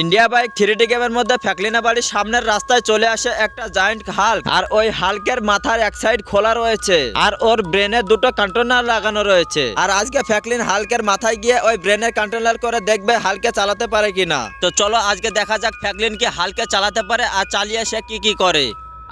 India bike three গেমের মধ্যে ফ্যাকলিনা বাড়ির সামনের রাস্তায় চলে আসে একটা জায়েন্ট হাল্ক আর ওই হালকের মাথার এক সাইড খোলা রয়েছে, আর ওর ব্রেনে দুটো কন্ট্রোলার লাগানো রয়েছে। আর আজকে ফ্যাকলিন হালকের মাথায় গিয়ে ওই ব্রেনের কন্ট্রোলার করে দেখবে হালকে চালাতে পারে কিনা। তো চলো আজকে দেখা যাক ফ্যাকলিন কি হালকে চালাতে পারে আর চালিয়ে সে কি কি করে।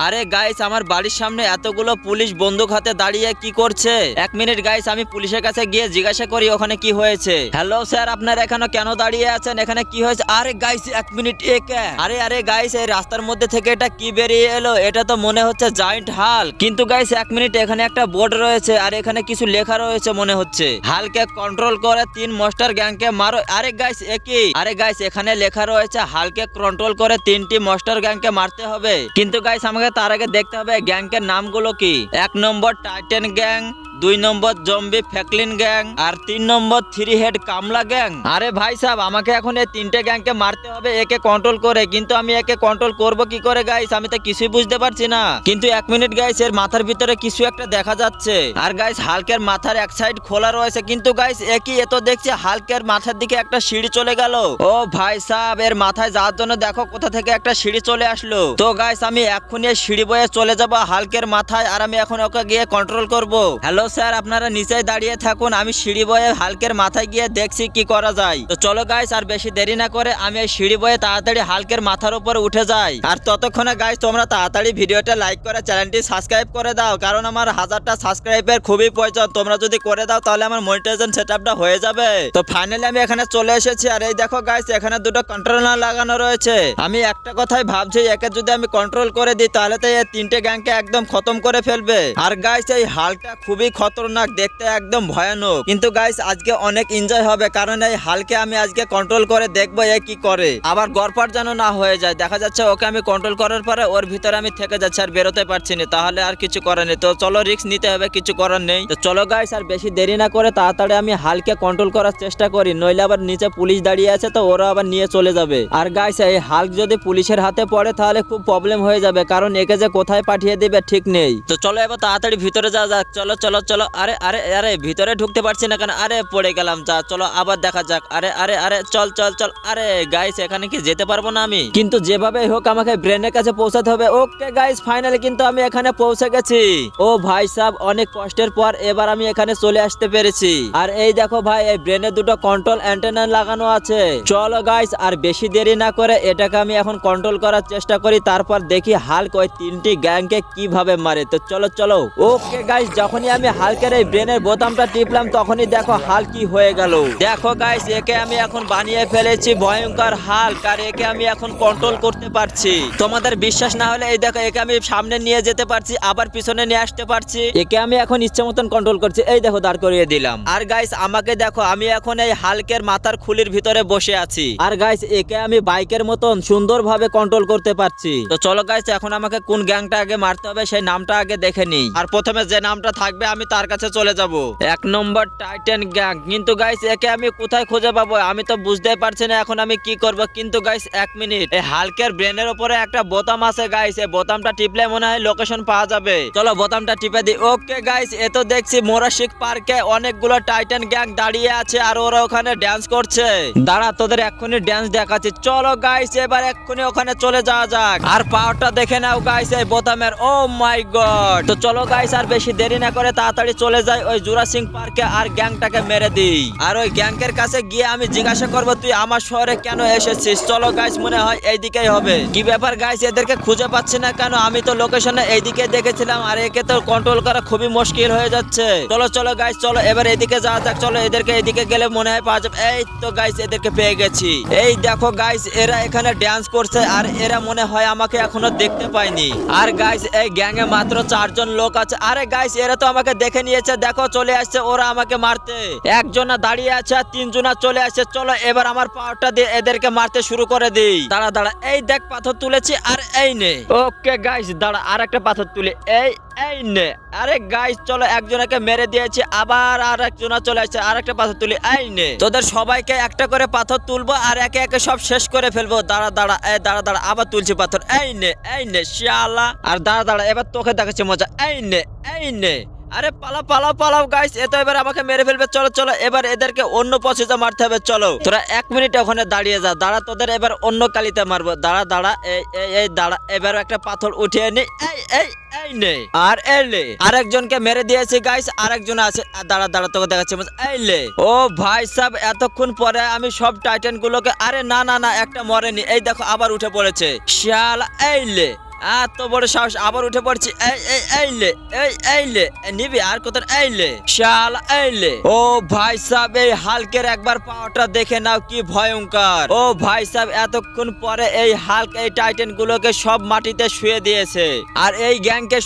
আরে গাইস আমার বাড়ির সামনে এতগুলো পুলিশ বন্দুক হাতে দাঁড়িয়ে কি করছে? এক মিনিট গাইস আমি পুলিশের কাছে গিয়ে জিজ্ঞাসা করি ওখানে কি হয়েছে। হ্যালো স্যার আপনারা এখানে কেন দাঁড়িয়ে আছেন? এখানে কি হয়েছে? আরে গাইস এক মিনিট একে আরে আরে গাইস এই রাস্তার মধ্যে থেকে এটা কি বেরিয়ে এলো? এটা তো মনে হচ্ছে জায়েন্ট হাল কিন্তু গাইস এক মিনিট এখানে একটা বোর্ড রয়েছে আর এখানে কিছু লেখা রয়েছে মনে হচ্ছে। হালকে কন্ট্রোল করে তিন মাস্টার গ্যাংকে মারো। আরে গাইস একই আরে গাইস এখানে লেখা রয়েছে হালকে কন্ট্রোল করে তিনটি মাস্টার গ্যাংকে মারতে হবে। কিন্তু গাইস আমাকে তার আগে দেখতে হবে গ্যাংকের নামগুলো কি? এক নম্বর টাইটেন গ্যাং দুই নম্বর জম্বি ফ্যাকলিন গ্যাং আর তিন নম্বর থ্রি হেড কামলা গ্যাং। আরে ভাই সাহেব আমাকে এখন এই তিনটে গ্যাংকে মারতে হবে, একে কন্ট্রোল করে। কিন্তু আমি একে কন্ট্রোল করব কি করে গাইস আমি তো কিছুই বুঝতে পারছি না। কিন্তু এক মিনিট গাইস এর মাথার ভিতরে কিছু একটা দেখা যাচ্ছে। আর গাইস হালকের মাথার এক সাইড খোলা রয়েছে, কিন্তু গাইস একই এ তো দেখছি হালকের মাথার দিকে একটা সিঁড়ি চলে গেল। ও ভাই সাহেব এর মাথায় যাওয়ার জন্য দেখো কোথা থেকে একটা সিঁড়ি চলে আসলো। তো গাইস আমি এক্ষুনি সিঁড়ি বয়ে চলে যাব হালকের মাথায়, আর আমি এখন ওকে গিয়ে কন্ট্রোল করব। হ্যালো স্যার, আপনারা নিচে দাঁড়িয়ে থাকুন, আমি সিঁড়ি বয়ে হালকের মাথায় গিয়ে দেখছি কি করা যায়। তো চলো গাইস আর বেশি দেরি না করে আমি এই সিঁড়ি বয়ে তাড়াতাড়ি হালকের মাথার উপর উঠে যাই। আর ততক্ষণে গাইস তোমরা তাড়াতাড়ি ভিডিওটা লাইক করে চ্যানেলটি সাবস্ক্রাইব করে দাও, কারণ আমার হাজারটা সাবস্ক্রাইবের খুবই প্রয়োজন। তোমরা যদি করে দাও, তাহলে আমার মনিটাইজেশন সেটআপটা হয়ে যাবে। তো ফাইনালি আমি এখানে চলে এসেছি, আর এই দেখো গাইস এখানে দুটো কন্ট্রোলার লাগানো রয়েছে। আমি একটা কথাই ভাবছি, একে যদি আমি কন্ট্রোল করে দিই, তাহলে তো এই তিনটে গ্যাংকে একদম খতম করে ফেলবে। আর গাইস এই হালটা খুবই খতরনাক, দেখতে একদম ভয়ানক। কিন্তু গাইস আজকে অনেক এনজয় হবে, কারণ এই হালকে আমি আজকে কন্ট্রোল করে দেখব এ কি করে। আবার গড়পাট যেন না হয়ে যায়, দেখা যাচ্ছে ওকে আমি কন্ট্রোল করার পরে ওর ভিতরে আমি থেকে যাচ্ছি আর বেরোতে পারছি না, তাহলে আর কিছু করার নেই। তো চলো রিস্ক নিতে হবে, কিছু করার নেই। তো চলো গাইস আর বেশি দেরি না করে তাড়াতাড়ি আমি হালকে কন্ট্রোল করার চেষ্টা করি, নইলে আবার নিচে পুলিশ দাঁড়িয়ে আছে, তো ওরা আবার নিয়ে চলে যাবে। আর গাইস এই হাল্ক যদি পুলিশের হাতে পড়ে, তাহলে খুব প্রবলেম হয়ে যাবে, কারণ একে যে কোথায় পাঠিয়ে দেবে ঠিক নেই। তো চলো এবার তাড়াতাড়ি ভিতরে যা যাক, চলো চলো চলো, আরে আরে আরে, ভিতরে ঢুকতে পারছি না কেন? আরে, পড়ে গেলাম, যা, চলো, আবার দেখা যাক। আরে আরে আরে, চল চল চল। আরে গাইস এখানে কি যেতে পারব না আমি? কিন্তু যেভাবে হোক, আমাকে ব্রেনের কাছে পৌঁছাতে হবে। ওকে গাইস ফাইনালি কিন্তু আমি এখানে পৌঁছে গেছি। ও ভাই সাহেব অনেক কষ্টের পর এবার আমি এখানে চলে আসতে পেরেছি। আর এই দেখো ভাই, এই ব্রেনে দুটো কন্ট্রোল অ্যান্টেনা লাগানো আছে। চলো গাইস আর বেশি দেরি না করে এটাকে আমি এখন কন্ট্রোল করার চেষ্টা করি। তারপর দেখি হালক ওই তিনটি গ্যাংকে কীভাবে মারে। তো চলো চলো। ওকে গাইস যখনই আমি হালকের এই ব্রেনের বোতামটা টিপলাম, তখনই দেখো হাল কি হয়ে গেল। দেখো গাইস একে আমি এখন বানিয়ে ফেলেছি, ভয়ঙ্কর হাল, আর একে আমি এখন কন্ট্রোল করতে পারছি। তোমাদের বিশ্বাস না হলে এই দেখো, একে আমি সামনে নিয়ে যেতে পারছি, আবার পিছনে নিয়ে আসতে পারছি। একে আমি এখন ইচ্ছে মতন কন্ট্রোল করছি, এই দেখো দাঁড় করিয়ে দিলাম। আর গাইস আমাকে দেখো, আমি এখন এই হালকের মাথার খুলির ভিতরে বসে আছি। আর গাইস একে আমি বাইকের মতন সুন্দরভাবে কন্ট্রোল করতে পারছি। তো চলো গাইস এখন আমাকে কোন গ্যাংটা আগে মারতে হবে, সেই নামটা আগে দেখে নিই। আর প্রথমে যে নামটা থাকবে, আমি তার কাছে চলে যাব। এক নম্বর টাইটেন গ্যাং। কিন্তু গাইস একে আমি কোথায় খুঁজে পাবো? আমি তো বুঝতেই পারছি না এখন আমি কি করব। কিন্তু গাইস এক মিনিট। এই হালকের ব্রেনের উপরে একটা বোতাম আছে গাইস এই বোতামটা টিপলে মনে হয় লোকেশন পাওয়া যাবে। চলো বোতামটা টিপে দিই। ওকে গাইস এ তো দেখছি মোরাশিক পার্কে অনেকগুলো টাইটান গ্যাং দাঁড়িয়ে আছে আর ওরা ওখানে ড্যান্স করছে। দাঁড়া, তোদের এক্ষুনি ড্যান্স দেখাচ্ছি। চলো গাইস এবার এক্ষুনি ওখানে চলে যাওয়া যাক। আর পাওয়ারটা দেখে নাও গাইস এই বোতামের। ও মাই গড তো চলো গাইস আর বেশি দেরি না করে তাড়াতাড়ি চলে যাই ওই জুরা সিং পার্কে আর গ্যাংটাকে মেরে দিই। আর ওই গ্যাংকের কাছে গিয়ে আমি জিজ্ঞাসা করব, তুই আমার শহরে কেন এসেছিস? চলো গাইস মনে হয় এইদিকেই হবে। কি ব্যাপার গাইস এদেরকে খুঁজে পাচ্ছি না কেন? আমি তো লোকেশনে এইদিকে দেখেছিলাম, আর একে তো কন্ট্রোল করা খুবই মুশকিল হয়ে যাচ্ছে। চলো চলো গাইস চলো, এবার এদিকে যাওয়া যাক, চলো এদেরকে এদিকে গেলে মনে হয় পাওয়া যাবে। এই তো গাইস এদেরকে পেয়ে গেছি। এই দেখো গাইস এরা এখানে ড্যান্স করছে, আর এরা মনে হয় আমাকে এখনও দেখতে পায়নি। আর গাইস এই গ্যাংয়ে মাত্র চারজন লোক আছে। আরে গাইস এরা তো আমাকে দেখে নিয়েছে, দেখো, চলে আসছে, ওরা আমাকে মারতে। একজনা দাঁড়িয়ে আছে আর তিনজনা চলে আসছে। চলো, এবার আমার পাওয়ারটা দিয়ে এদেরকে মারতে শুরু করে দিই। দাঁড়া দাঁড়া, এই দেখ, পাথর তুলেছি আর এই নে। ওকে গাইস দাঁড়া আর একটা পাথর তুলে। এই এই নে। আরে গাইস চলো, একজনকে মেরে দিয়েছি, আবার আর একজনা চলে আসছে আর একটা পাথর তুলি। এই নে। তোদের সবাইকে একটা করে পাথর তুলবো আর একে একে সব শেষ করে ফেলব। দাঁড়া দাঁড়া, এই, দাঁড়া দাঁড়া, আবার তুলছি পাথর। এই নে এই নে শালা আর দাঁড়া দাঁড়া, এবার তোকে দেখাচ্ছি মজা। এই নে এই নে। আরে পালা পালাও পালাও গাইস এ তো এবার আমাকে মেরে ফেলবে, চলো চলো, এবার এদেরকে অন্য পথে মারতে হবে, চলো। তোরা এক মিনিট ওখানে দাঁড়িয়ে যা, দাঁড়া, তোদের এবার অন্য কালিতে মারবো, দাঁড়া দাঁড়া, এই এই দাঁড়া এবার একটা পাথর উঠিয়ে নি, এই এই এই নে। আর এই এলে আরেকজনকে মেরে দিয়েছি গাইস আরেকজন আছে দাঁড়া দাঁড়া, তোকে দেখাচ্ছি এই লে ও ভাই সাহেব এতক্ষণ পরে আমি সব টাইটান গুলোকে, আরে না না না, একটা মরেনি, এই দেখো, আবার উঠে পড়েছে। শালা এই লে এত বড় এই এই এইলে এই এইলে গুলোকে সব মাটিতে শুয়ে দিয়েছে। আর এই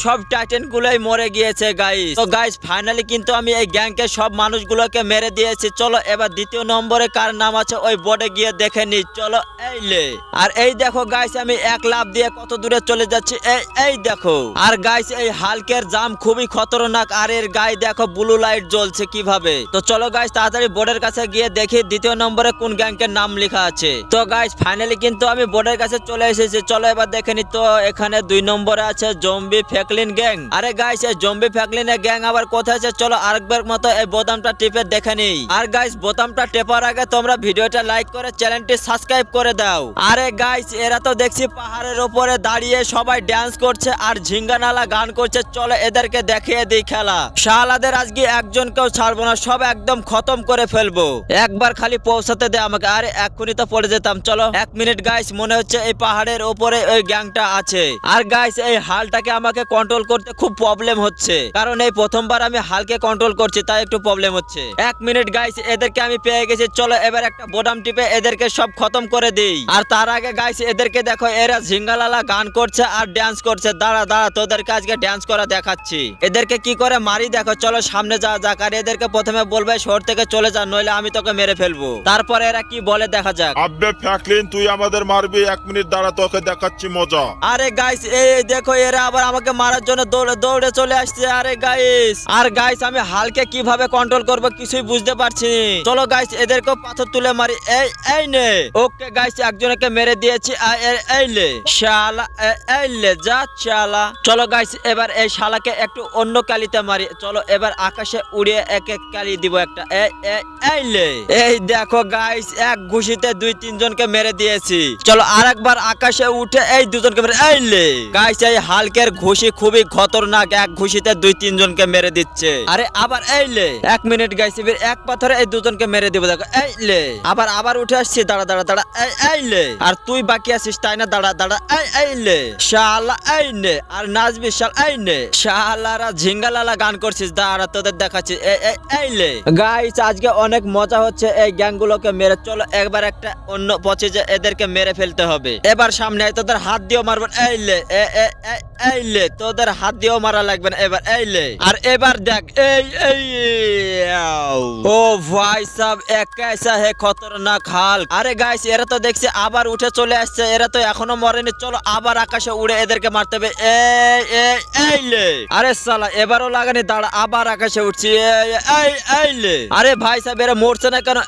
সব টাইটেন গুলোই মরে গিয়েছে গাইস গাইস ফাইনালি কিন্তু আমি এই সব মানুষগুলোকে মেরে দিয়েছি। চলো, এবার দ্বিতীয় নম্বরে কার নাম আছে ওই বোর্ডে গিয়ে দেখে নি চলো এইলে আর এই দেখো গাইস আমি এক লাভ দিয়ে কত দূরে চলে যাচ্ছি। এই এই দেখো। আর গাইস এই হালকের জাম খুবই খতরনাক। আর এর গায়ে দেখো ব্লু লাইট জ্বলছে কীভাবে? তো চলো গাইস তাড়াতাড়ি বোর্ডের কাছে গিয়ে দেখি দ্বিতীয় নম্বরে কোন গ্যাংকের নাম লেখা আছে। তো গাইস ফাইনালি কিন্তু আমি বোর্ডের কাছে চলে এসেছি। চলো এবার দেখে নি। তো এখানে দুই নম্বরে আছে জম্বি ফ্যাকলিন গ্যাং আরে গাইস এই জম্বি ফ্যাকলিনের গ্যাং আবার কোথায় আছে? চলো আরেকবার মতো এই বোতামটা টিপে দেখে নিই আর গাইস বোতামটা টেপার আগে তোমরা ভিডিওটা লাইক করে চ্যানেলটি সাবস্ক্রাইব করে দাও। আরে গাইস এরা তো দেখছি পাহাড়ের উপরে দাঁড়িয়ে সবাই ডান্স করছে আর ঝিঙ্গানালা গান করছে। চলো এদেরকে দেখিয়ে দিই খেলা। শালাদের আজকে একজনকেও ছাড়বো না, সব একদম খতম করে ফেলব। একবার খালি পৌঁছাতে দে আমাকে, আরে এক্ষুনি তো পড়ে যেতাম, চলো। এক মিনিট গাইস মনে হচ্ছে এই পাহাড়ের ওপরে ওই গ্যাংটা আছে। আর গাইস এই হালটাকে আমাকে কন্ট্রোল করতে খুব প্রবলেম হচ্ছে। কারণ এই প্রথমবার আমি হালকে কন্ট্রোল করছি, তাই একটু প্রবলেম হচ্ছে। এক মিনিট গাইস এদেরকে আমি পেয়ে গেছি, চলো এবার একটা বোটাম টিপে এদেরকে সব খতম করে দিই। আর তার আগে গাইস এদেরকে দেখো, এরা ঝিঙ্গালালা গান করছে আর ড্যান্স করছে। দাঁড়া দাঁড়া তোদেরকে আজকে ড্যান্স করা দেখাচ্ছি। এদেরকে কি করে মারি দেখো চলো সামনে যা যাক। আর এদেরকে প্রথমে বলবে শহর থেকে চলে যা নইলে আমি তোকে মেরে ফেলব। তারপরে এরা কি বলে দেখা যাক। আব্বে ফ্যাকলিন তুই আমাদের মারবি। এক মিনিট দাঁড়া তোকে দেখাচ্ছি মজা। আরে গাইস এই এই দেখো এরা আবার আমাকে মারার জন্য দৌড়ে দৌড়ে চলে আসছে। আরে গাইস আর গাইস আমি হালকে কীভাবে কন্ট্রোল করব কিছুই বুঝতে পারছি না। চলো গাইস এদেরকে পাথর তুলে মারি। এই এই নে। ওকে গাইস একজনকে মেরে দিয়েছি। আর এ- এই লে শালা এ- এই লে, যা শালা চলো গাইস এবার এই শালাকে একটু অন্য কালিতে মারি। চলো এবার আকাশে উড়িয়ে এক এক কালি দিব একটা। এই এই- লে। এই দেখো গাইস এক ঘুষিতে দুই, তিনজনকে মেরে দিয়েছি। চলো আরেকবার আকাশে উঠে এই দুজনকে মেরে এই গাইস এই হালকের ঘুষি খুবই খতরনাক। এক ঘুষিতে দুই, তিনজনকে মেরে দিচ্ছে। আরে আবার এই লে। এক মিনিট গাইস এক পাথরে এই দুজনকে মেরে দিব। দেখো, এই লে। আবার আবার উঠে আসছি। দাঁড়া দাঁড়া দাঁড়া। এই লে। আর তুই বাকি আছিস, তাই না? দাঁড়া দাঁড়া। এই এই লে। শালা, এই নে, আর নাচবি শাল, এই নে। শালারা ঝিঙ্গালালা গান করছিস, দাঁড়া, তোদের দেখাচ্ছি। এই এই এই লে গাইস আজকে অনেক মজা হচ্ছে, এই গ্যাংগুলোকে মেরে। চলো, একবার একটা অন্য পচে যে এদেরকে মেরে ফেলতে হবে। এবার সামনে তোদের হাত দিয়ে মারবেন লে এ এ এইলে তোদের হাত দিয়েও মারা লাগবে না। এবার এইলে আর এবার দেখ, এই এই ও ভাই একাইসা হে খতরনাক হাল। আরে গাইস এরা তো আবার উঠে চলে আসছে, এরা তো এখনও মরেনি। চলো আবার আকাশে উড়ে এদেরকে মারতে হবে। এই এই এইলে আরে সালা, এবারও লাগানি, দাঁড়া, আবার আকাশে উঠছি। এই এইলে আরে ভাই সাব, এরা মরছে না কেন?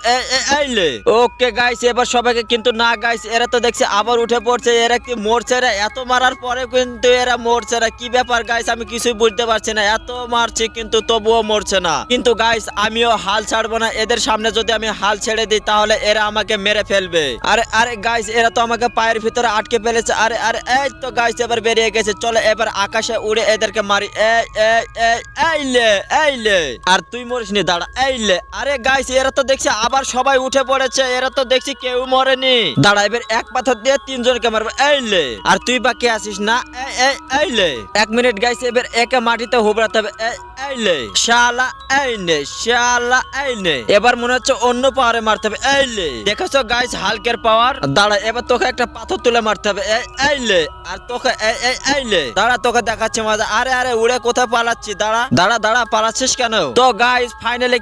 এইলে ওকে গাইস এবার সবাইকে কিন্তু না গাইস এরা তো দেখছে আবার উঠে পড়ছে, এরা কি মরছে রে? এত মারার পরে কিন্তু এরা মরছে না কি ব্যাপার গাইস আমি কিছুই বুঝতে পারছি না। এত মারছি কিন্তু তবুও মরছে না। কিন্তু গাইস আমিও হাল ছাড়বো না। এদের সামনে যদি আমি হাল ছেড়ে দিই, তাহলে এরা আমাকে মেরে ফেলবে। আরে আরে গাইস এরা তো আমাকে পায়ের ভিতরে আটকে ফেলেছে। আরে আরে, এই তো গাইস এবার বেরিয়ে গেছে। চলো এবার আকাশে উড়ে এদেরকে মারি। এই এই এই এই লে এই লে। আর তুই মরিস নি, দাঁড়া, এই লে। আরে গাইস এরা তো দেখছি আবার সবাই উঠে পড়েছে। এরা তো দেখছি কেউ মরেনি। দাঁড়া, এবার এক পাথর দিয়ে তিনজনকে মারবে। এই লে। আর তুই বাকি আসিস না? এই এই এই লে এক মিনিট গাইছে এবার একে মাটিতে হুবড়াতে হবে।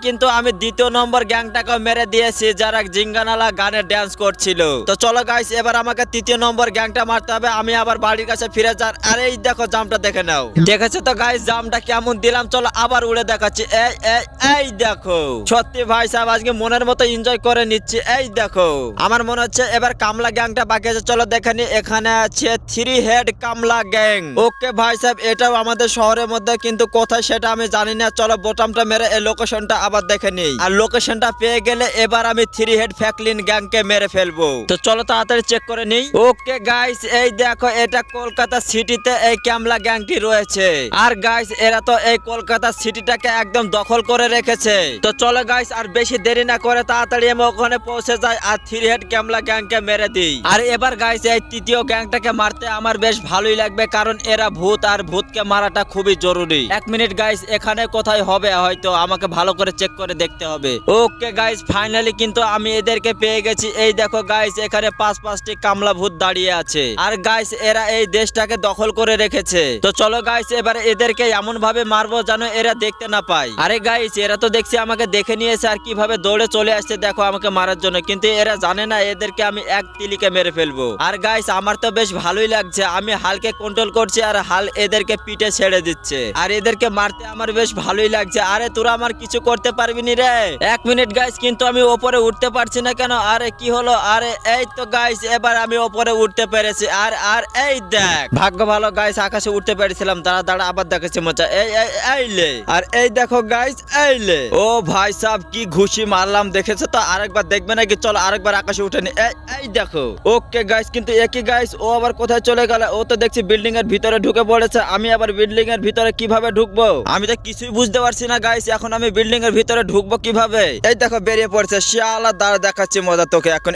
কিন্তু আমি দ্বিতীয় নম্বর গ্যাংটাকে মেরে দিয়েছি, যারা জিঙ্গানালা গানে ড্যান্স করছিল। তো চলো গাইস এবার আমাকে তৃতীয় নম্বর গ্যাংটা মারতে হবে। আমি আবার বাড়ির কাছে ফিরে যার আরে এই দেখো জামটা দেখে নাও। দেখেছ তো গাইস জামটা কেমন দিলাম? চলো চলো আবার উড়ে দেখাচ্ছি। এই এই এই দেখো। সত্যি ভাই সাহেব, আজকে মনের মতো এনজয় করে নিচ্ছি। এই দেখো। আমার মনে হচ্ছে এবার কামলা গ্যাংটা বাকি আছে। চলো দেখে নি, এখানে আছে থ্রি হেড কামলা গ্যাং। ওকে ভাই সাহেব, এটাও আমাদের শহরের মধ্যে কিন্তু কোথায় সেটা আমি জানি না। চলো বোটামটা মেরে এই লোকেশনটা আবার দেখে নিই আর লোকেশনটা পেয়ে গেলে এবার আমি থ্রি হেড ফ্যাকলিন গ্যাংকে মেরে ফেলব। তো চলো তাড়াতাড়ি চেক করে নিই ওকে গাইস এই দেখো, এটা কলকাতা সিটিতে এই ক্যামলা গ্যাংটি রয়েছে। আর গাইস এরা তো এই কলকাতা সিটিটাকে একদম দখল করে রেখেছে। তো চলো গাইস আর বেশি দেরি না করে তাড়াতাড়ি আমি ওখানে পৌঁছে যাই আর থ্রি হেড ক্যামলা গ্যাংকে মেরে দিই। আর এবার গাইস এই তৃতীয় গ্যাংটাকে মারতে আমার বেশ ভালোই লাগবে কারণ এরা ভূত আর ভূতকে মারাটা খুবই জরুরি। এক মিনিট গাইস এখানে কোথায় হবে হয়তো আমাকে ভালো করে চেক করে দেখতে হবে। ওকে গাইস ফাইনালি কিন্তু আমি এদেরকে পেয়ে গেছি। এই দেখো গাইস এখানে পাঁচ পাঁচটি কামলা ভূত দাঁড়িয়ে আছে। আর গাইস এরা এই দেশটাকে দখল করে রেখেছে। তো চলো গাইস এবার এদেরকে এমন ভাবে মারবো যেন এরা দেখতে না পায়। আরে গাইস এরা তো দেখছি আমাকে দেখে নিয়েছে আর কীভাবে দৌড়ে চলে আসছে, দেখো আমাকে মারার জন্য। কিন্তু এরা জানে না, এদেরকে আমি এক তিলিকে মেরে ফেলব। আর গাইস আমার তো বেশ ভালোই লাগছে, আমি হালকে কন্ট্রোল করছি আর হাল এদেরকে পিঠে ছেড়ে দিচ্ছে। আর এদেরকে মারতে আমার বেশ ভালোই লাগছে। আরে, তোরা আমার কিছু করতে পারবি নি রে? এক মিনিট গাইস কিন্তু আমি ওপরে উঠতে পারছি না কেন? আরে, কি হলো? আরে, এই তো গাইস এবার আমি ওপরে উঠতে পেরেছি। আর আর, এই দেখ। ভাগ্য ভালো গাইস আকাশে উঠতে পেরেছিলাম। দাঁড়া দাঁড়া, আবার দেখেছি মজা। এই এই এই লে আর এই দেখো গাইস এই লে ও ভাই সাহেব, কি ঘুষি মারলাম, দেখেছ তো? আরেকবার দেখবে নাকি? চলো আরেকবার আকাশে উঠে এই দেখো। ওকে গাইস কিন্তু একই গাইস ও আবার কোথায় চলে গেল? ও তো দেখছি বিল্ডিং এর ভিতরে ঢুকে পড়েছে। আমি আবার বিল্ডিং এর ভিতরে কীভাবে ঢুকবো? আমি তো কিছুই বুঝতে পারছি না গাইস এখন আমি বিল্ডিং এর ভিতরে ঢুকবো কীভাবে? এই দেখো, বেরিয়ে পড়ছে। শিয়ালা দাঁড় দেখাচ্ছি মজা তোকে এখন।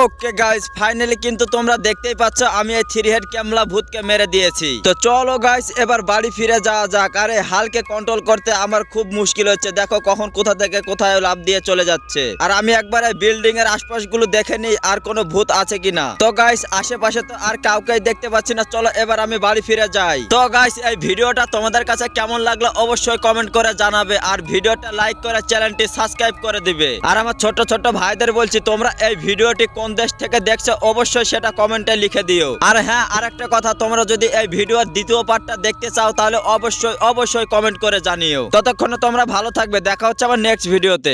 ওকে গাইস ফাইনালি কিন্তু তোমরা দেখতেই পাচ্ছ, আমি এই থ্রি হেড ক্যামলা ভূতকে মেরে দিয়েছি। তো চলো গাইস এবার বাড়ি ফিরে যাওয়া যাক। আরে, হালকে কন্ট্রোল করতে আমার খুব মুশকিল হচ্ছে। দেখো কখন কোথা থেকে কোথায় লাভ দিয়ে চলে যাচ্ছে। আর আমি একবার বিল্ডিং এর আশপাশগুলো দেখে নিই, আর কোনো ভূত আছে কিনা। তো গাইস আশেপাশে তো আর কাউকে দেখতে পাচ্ছি না। চলো, এবার আমি বাড়ি ফিরে যাই। তো গাইস এই ভিডিওটা তোমাদের কাছে কেমন লাগল অবশ্যই কমেন্ট করে জানাবে। আর ভিডিওটা লাইক করে চ্যানেলটি সাবস্ক্রাইব করে দিবে। আর আমার ছোট ছোট ভাইদের বলছি, তোমরা এই ভিডিওটি কোন দেশ থেকে দেখছ অবশ্যই সেটা কমেন্টে লিখে দিও। আর হ্যাঁ আরেকটা কথা, তোমরা যদি এই ভিডিওর দ্বিতীয় পার্টটা দেখতে চাও, তাহলে অবশ্যই অবশ্যই কমেন্ট করে জানিও। ততক্ষণে তোমরা ভালো থাকবে, দেখা হচ্ছে আমার নেক্সট ভিডিওতে।